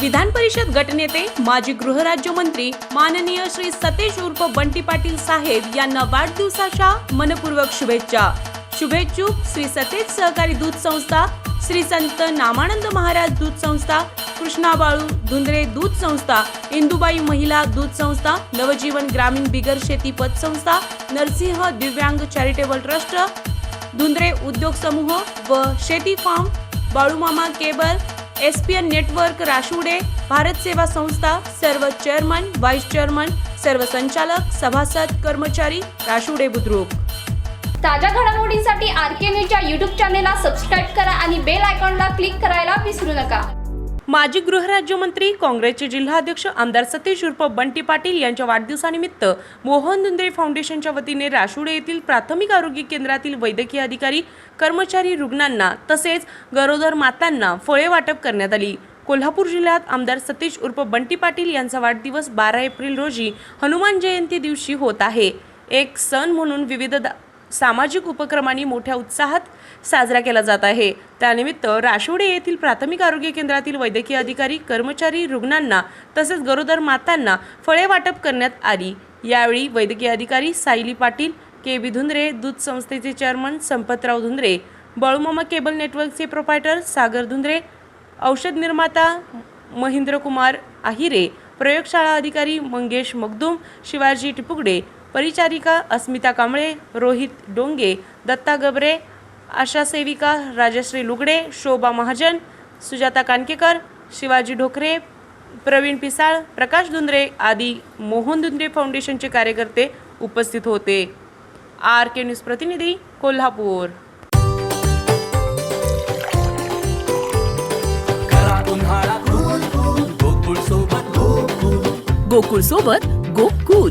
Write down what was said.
विधान परिषद गटनेते माजी गृहराज्यमंत्री माननीय श्री सतेज उर्फ बंटी पाटील साहेब यांना वाढदिवसाच्या मनपूर्वक शुभेच्छा. शुभेच्छुक श्री सतेज सहकारी दूध संस्था श्री संत नामानंद महाराज दूध संस्था कृष्णा बाळू धुंद्रे दूध संस्था इंदुबाई महिला दूध संस्था नवजीवन ग्रामीण बिगर शेती पतसंस्था नरसिंह दिव्यांग चॅरिटेबल ट्रस्ट धुंद्रे उद्योग समूह व शेती farm Balumama cable S P N network राशुडे Bharat सेवा संस्था सर्व चेअरमन व्हाईस चेअरमन सर्व संचालक सभासद कर्मचारी राशुडे बुद्रुक. ताज्या घडामोडींसाठी आर के न्यूजच्या यूट्यूब चॅनेलला सबस्क्राईब करा आणि बेल आयकॉनला क्लिक करायला विसरू नका. माजी गृहराज्यमंत्री काँग्रेसचे जिल्हाध्यक्ष आमदार सतीश उर्फ बंटी पाटील यांच्या वाढदिवसानिमित्त मोहन धुंद्रे फाउंडेशनच्या वतीने राशुडे येथील प्राथमिक आरोग्य केंद्रातील वैद्यकीय अधिकारी कर्मचारी रुग्णांना तसेच गरोदर मातांना फळे वाटप करण्यात आली. कोल्हापूर जिल्ह्यात आमदार सतीश उर्फ बंटी पाटील यांचा वाढदिवस बारा एप्रिल रोजी हनुमान जयंती दिवशी होत आहे. एक सण म्हणून विविध दा- सामाजिक उपक्रमांनी मोठ्या उत्साहात साजरा केला जात आहे. त्यानिमित्त राशोडे येथील प्राथमिक आरोग्य केंद्रातील वैद्यकीय अधिकारी कर्मचारी रुग्णांना तसेच गरोदर मातांना फळे वाटप करण्यात आली. यावेळी वैद्यकीय अधिकारी सायली पाटील के बी धुंद्रे दूध संस्थेचे चेअरमन संपतराव धुंद्रे बळूमामा केबल नेटवर्कचे प्रोपायटर सागर धुंद्रे औषध निर्माता महेंद्रकुमार आहिरे प्रयोगशाळा अधिकारी मंगेश मगदूम शिवाजी टिपुगडे परिचारिका अस्मिता कांबळे रोहित डोंगे दत्ता गबरे आशा सेविका राजश्री लुगडे शोभा महाजन सुजाता कानकेकर शिवाजी ढोकरे प्रवीण पिसाळ प्रकाश धुंद्रे आदी मोहन धुंद्रे फाउंडेशनचे कार्यकर्ते उपस्थित होते. आर के न्यूज प्रतिनिधी कोल्हापूर. गोकुळ सोबत गोकुळ.